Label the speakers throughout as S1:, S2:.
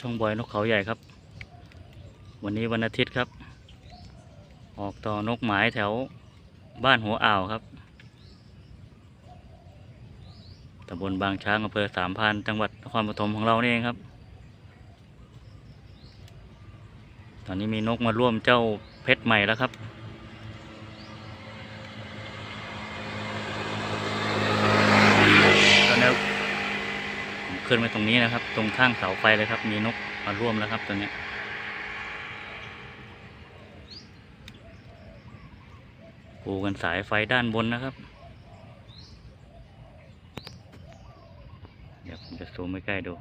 S1: ช่องบอยนกเขาใหญ่ครับ วันนี้วันอาทิตย์ครับ ออกต่อนกหมายแถวบ้านหัวอ่าวครับตำบลบางช้างอำเภอสามพรานจังหวัดนครปฐมของเราเนี่เองครับ ตอนนี้มีนกมาร่วมเจ้าเพชรใหม่แล้วครับ ตอนนี้ ขึ้นไปตรงนี้นะครับ ตรงข้างเสาไฟเลยครับ มีนกมาร่วมแล้วครับตัวนี้ปูกันสายไฟด้านบนนะครับ เดี๋ยวผมจะซูมใกล้ๆดู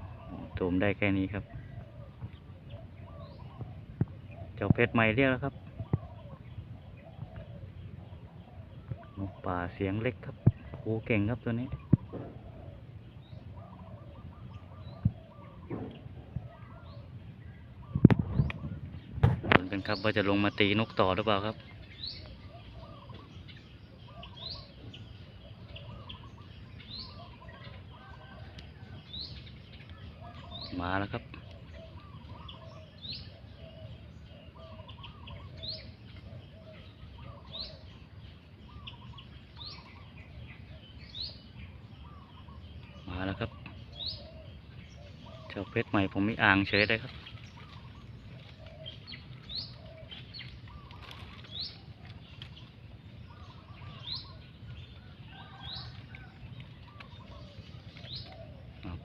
S1: ซูมได้แค่นี้ครับ เจ้าเพชรใหม่เรียกแล้วครับนกป่าเสียงเล็กครับโอ้เก่งครับตัวนี้ ลุ้นกัน ครับว่าจะลงมาตีนกต่อหรือเปล่าครับ มาแล้วครับ มาแล้วครับเจ้าเพชรใหม่ผมมีอ่างเฉยเลยครับ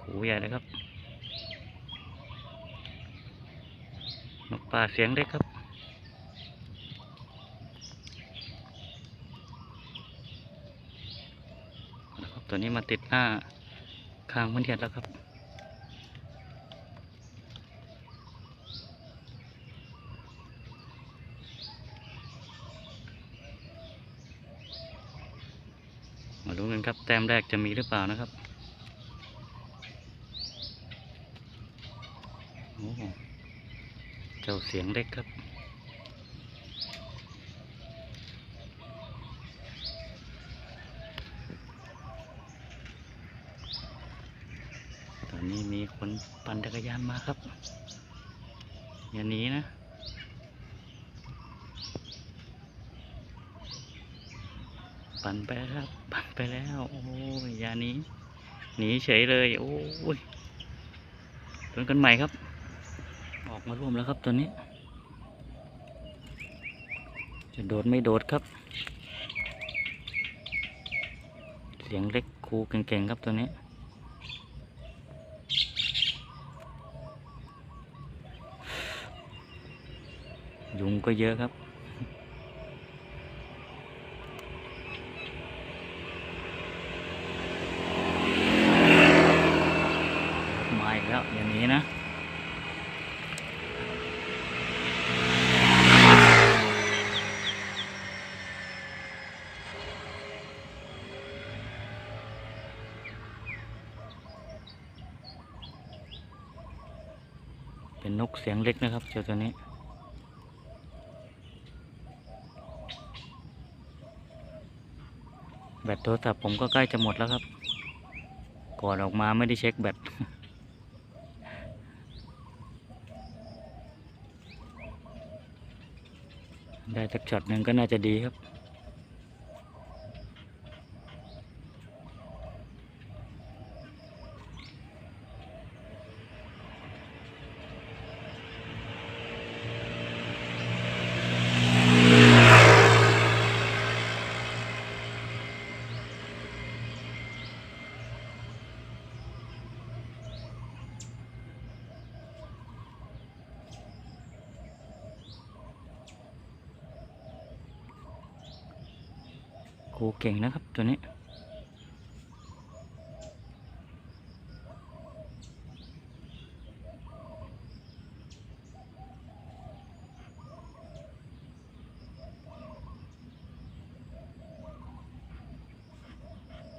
S1: ขู่ใหญ่เลยครับ นกป่าเสียงเล็กครับ ตัวนี้มาติดหน้าข้างมันเทียนแล้วครับมาดูกันครับ แต้มแรกจะมีหรือเปล่านะครับ โอ้โหเจ้าเสียงเล็กครับ ตอนนี้มีคนปั่นจักรยานมาครับ อย่าหนีนะปั่นไปแล้วครับ ปั่นไปแล้ว โอ้ยอย่าหนีหนีเฉยเลย โอ้ยชนกันใหม่ครับ ออกมาร่วมแล้วครับตัวนี้ จะโดดไม่โดดครับ เสียงเล็กครูเก่งๆครับตัวนี้ยุงก็เยอะครับ มาอีกแล้วอย่างนี้นะ เป็นนกเสียงเล็กนะครับเจ้าตัวนี้แบตโทรศัพท์ผมก็ใกล้จะหมดแล้วครับ ก่อนออกมาไม่ได้เช็คแบตได้สักช็อตหนึ่งก็น่าจะดีครับ ครูเก่งนะครับตัวนี้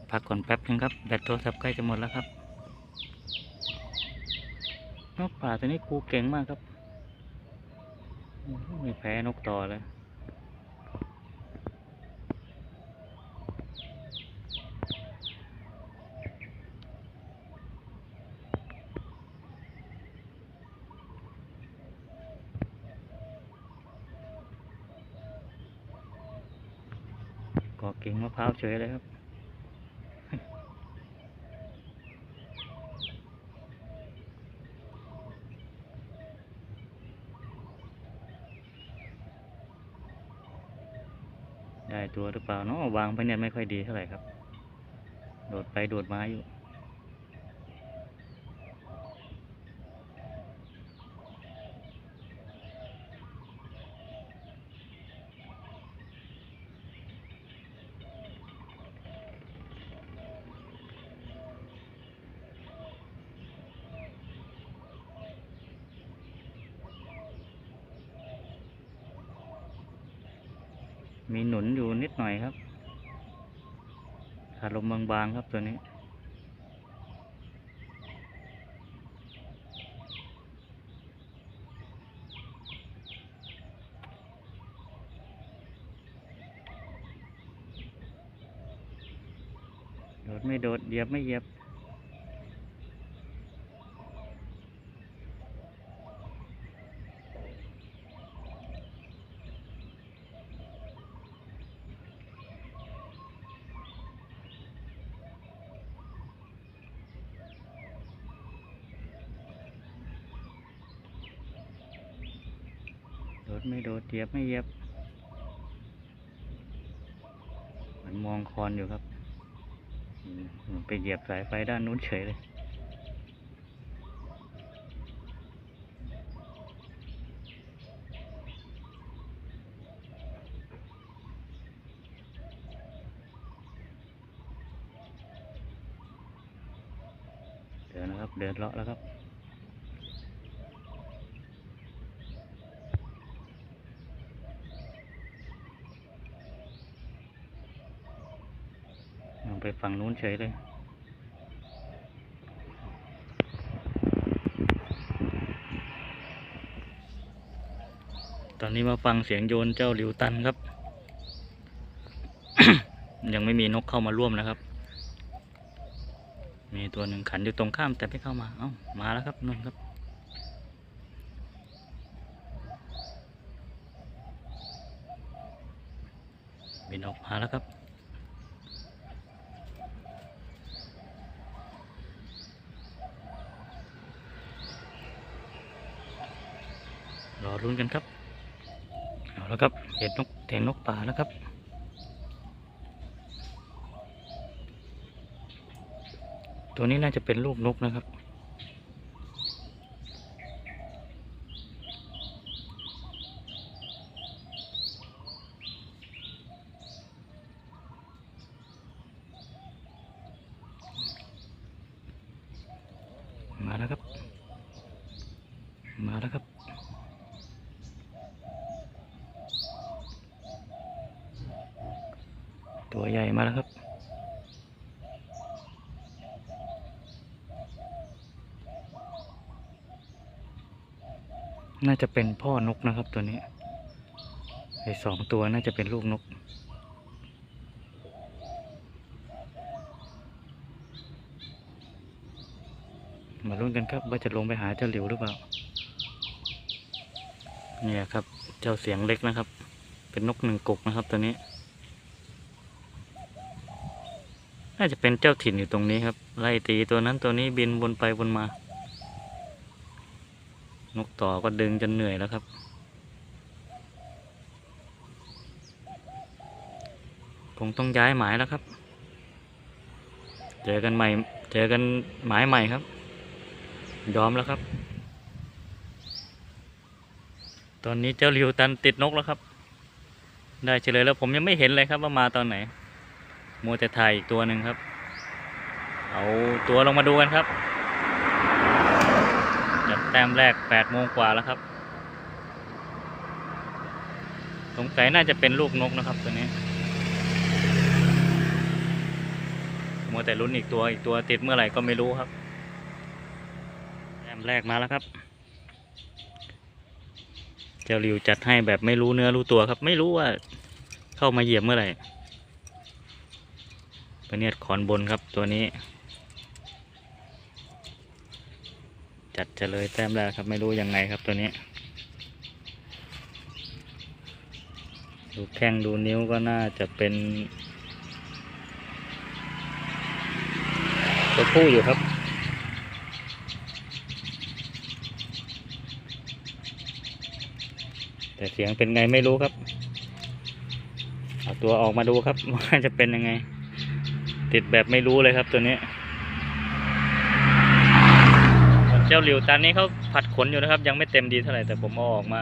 S1: พักก่อนแป๊บนึงครับ แบตโทรศัพท์ใกล้จะหมดแล้วครับนกป่าตัวนี้ครูเก่งมากครับ ไม่แพ้นกต่อเลย ร้าวเฉยเลยครับ ได้ตัวหรือเปล่าเนาะวางไปเนี่ยไม่ค่อยดีเท่าไหร่ครับ โดดไปโดดมาอยู่ มีหนุนอยู่นิดหน่อยครับขาลมบางๆครับตัวนี้ โดดไม่โดดเหยียบไม่เหยียบ ดไม่โดดเหยียบไม่เหยียบ มันมองคอนอยู่ครับไปเหยียบสายไฟด้านนู้นเฉยเลยเดินนะครับ เดินเลาะแล้วครับ ลงไป ฝั่งนู้นเฉยเลยตอนนี้มาฟังเสียงโยนเจ้าหลิวตันครับ ยังไม่มีนกเข้ามาร่วมนะครับ มีตัวหนึ่งขันอยู่ตรงข้ามแต่ไม่เข้ามา เอ้ามาแล้วครับนุ่นครับ บินออกมาแล้วครับ รอรุ้นกันครับ เอาแล้วครับเห็นนกเห็นนกป่าแล้วครับตัวนี้น่าจะเป็นลูกนกนะครับ มาแล้วครับ มาแล้วครับ ตัวใหญ่มาแล้วครับ น่าจะเป็นพ่อนกนะครับตัวนี้ไอ้สองตัวน่าจะเป็นลูกนก มาลุ้นกันครับว่าจะลงไปหาเจ้าหลิวหรือเปล่า เนี่ยครับ เจ้าเสียงเล็กนะครับ เป็นนกหนึ่งกกนะครับตัวนี้ น่าจะเป็นเจ้าถิ่นอยู่ตรงนี้ครับ ไล่ตีตัวนั้นตัวนี้บินวนไปวนมา นกต่อก็ดึงจนเหนื่อยแล้วครับ คงต้องย้ายหมายแล้วครับ เจอกันใหม่ เจอกันหมายใหม่ครับ ยอมแล้วครับ ตอนนี้เจ้าลิวตันติดนกแล้วครับ ได้เฉลยแล้วผมยังไม่เห็นเลยครับว่ามาตอนไหน มัวแต่ถ่ายอีกตัวหนึ่งครับ เอาตัวลงมาดูกันครับจับ แต้มแรกแปดโมงกว่าแล้วครับ สงสัยน่าจะเป็นลูกนกนะครับตัวนี้มัวแต่ลุ้นอีกตัวอีกตัวติดเมื่อไหร่ก็ไม่รู้ครับ แต้มแรกมาแล้วครับ เจ้าริวจัดให้แบบไม่รู้เนื้อรู้ตัวครับ ไม่รู้ว่าเข้ามาเหยียบเมื่อไหร่ประเนียดขอนบนครับตัวนี้ จัดเฉลยแต้มแล้วครับไม่รู้ยังไงครับตัวนี้ ดูแข้งดูนิ้วก็น่าจะเป็น ตัวผู้อยู่ครับแต่เสียงเป็นไงไม่รู้ครับเอาตัวออกมาดูครับว่าจะเป็นยังไง ติดแบบไม่รู้เลยครับตัวนี้ จ้าหลิวตอนนี้เขาผัดขนอยู่นะครับ ยังไม่เต็มดีเท่าไหร่แต่ผมเอาออกมา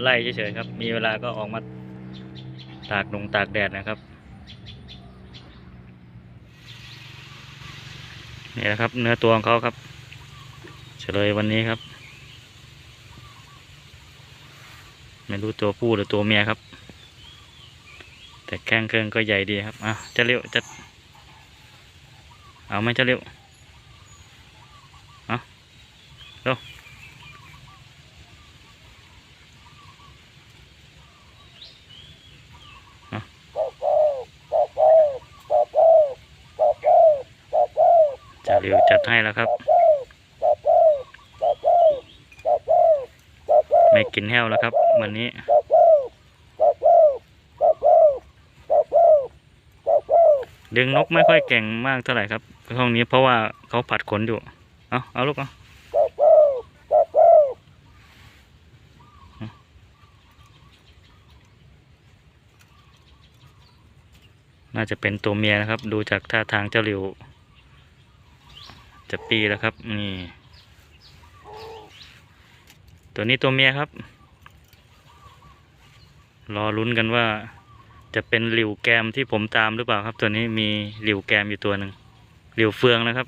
S1: ไล่เฉยๆครับ มีเวลาก็ออกมาตากลงตากแดดนะครับนี่นะครับ เนื้อตัวของเขาครับ เฉลยวันนี้ครับ ไม่รู้ตัวผู้หรือตัวเมียครับ แต่แข้งเครื่องก็ใหญ่ดีครับอะจะเร็วจะเอาไหมจะเร็วเอา เร็วเอาจะเร็วจัดให้แล้วครับ ไม่กินแห้วแล้วครับ วันนี้ดึงนกไม่ค่อยเก่งมากเท่าไหร่ครับห้องนี้เพราะว่าเขาผัดขนอยู่ เอาเอาลูกเอาเอา น่าจะเป็นตัวเมียนะครับ ดูจากท่าทางเจ้าหลิว จะปีแล้วครับ นี่ ตัวนี้ตัวเมียครับ รอลุ้นกันว่า จะเป็นหลิวแกมที่ผมตามหรือเปล่าครับ ตัวนี้มีหลิวแกมอยู่ตัวหนึ่งหลิวเฟืองนะครับ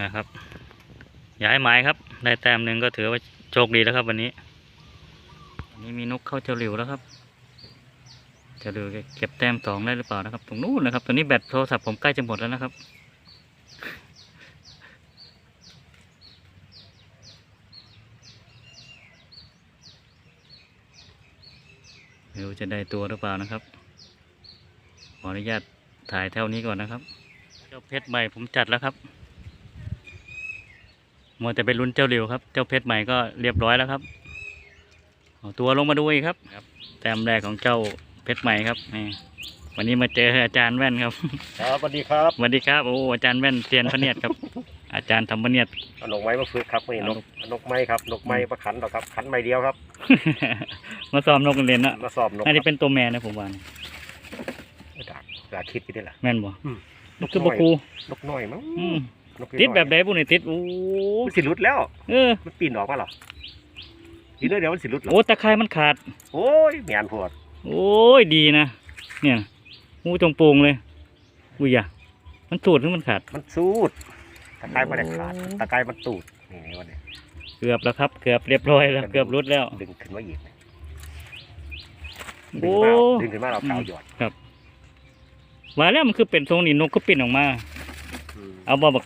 S1: นะครับย้ายหมายครับ ได้แต้มหนึ่งก็ถือว่าโชคดีแล้วครับวันนี้ นนี้มีนกเข้าเจ้าหลิวแล้วครับเจ้าหลิวเก็บแต้มสองได้หรือเปล่านะครับตรงนู้นนะครับตัวนี้แบตโทรศัพท์ผมใกล้จะหมดแล้วนะครับไม่รู้จะได้ตัวหรือเปล่านะครับ ขออนุญาตถ่ายเท่านี้ก่อนนะครับ เจ้าเพชรใหม่ผมจัดแล้วครับมัวแต่ไปลุ้นเจ้าเหลียวครับ เจ้าเพชรใหม่ก็เรียบร้อยแล้วครับ ตัวลงมาดูอีกครับครับ แต้มแรกของเจ้าเพชรใหม่ครับนี่วันนี้มาเจออาจารย์แว่นครับ
S2: ครับสวัสดีครับ
S1: สวัสดีครับโอ้อาจารย์แว่นเซียนพระเนียดครับ อาจารย์ทำพระเนียด
S2: เอานกไม้มาฝึกครับนี่
S1: เอา
S2: น
S1: น
S2: ก
S1: ก
S2: นกไม้ครับนกไม้ประขันหรอกครับขันไม้เดียวครับ
S1: มาซ้อมนกเรียนนะ
S2: มาสอบนก
S1: อันนี้
S2: ครับ
S1: เป็นตัวแม่นะผมว่านะ
S2: ดากดากคิดไปได้ล่ะ
S1: แม่นบ่
S2: อืม
S1: นกคือบคู
S2: นกน้อยมั้ง
S1: อืม
S2: นกน้อย
S1: ติดแบบไหนพวกนี้ติดโอ้
S2: มันสิหลุดแล้ว
S1: เออ
S2: มันปีนออกมาหรอ ทีนี้เดี๋ยวมันสิหลุดหรอ
S1: โอ้ตะไคร้มันขาด
S2: โอ้ยแมนพวด
S1: โอ้ยดีนะเนี่ยงูจงโปงเลยอุ้ยอะมันสูดหรือมันขาด
S2: มันสูดตะไคร้ไม่ได้ขาด
S1: โอ้
S2: ตะไคร้มันตูดนี่วันนี้
S1: เกือบแล้วครับ เกือบเรียบร้อยแล้วเกือบรุดแล้ว
S2: ดึงขึ้นมาอีกนะ
S1: โอ้
S2: ดึงขึ้นมาเอาดึงขึ้นมาเรากาวหยอด
S1: ว่าแล้วมันคือเป็นทรงนี้นกก็ปิ่นออกมา
S2: ม
S1: เอาบ่บัก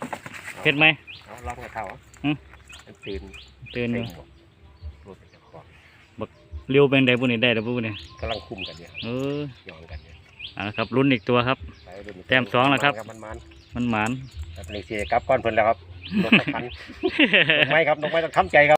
S1: เห็ดไหม
S2: เอาลองกับเขา
S1: อืม
S2: มันตีน
S1: เตือนอยู่
S2: เต็มหมดรูดเป็นเจ้าของ
S1: เลี้ยวเป็นไดพวกนี้ได้แล้วพวกนี้
S2: กำลังคุมกันเนี่ย
S1: เออ
S2: ย้อนกันเนี่ย
S1: เอาละครับรุ่นอีกตัวครับ
S2: ไปเรื่ยๆ
S1: แต้มสองแล้วครับ
S2: มันมัน
S1: มันหมาน
S2: ครับนี่สิครับก้อนเพิ่นแล้วครับนกตะคัน นกไม้ครับนกไม้ต้องทำใจครับ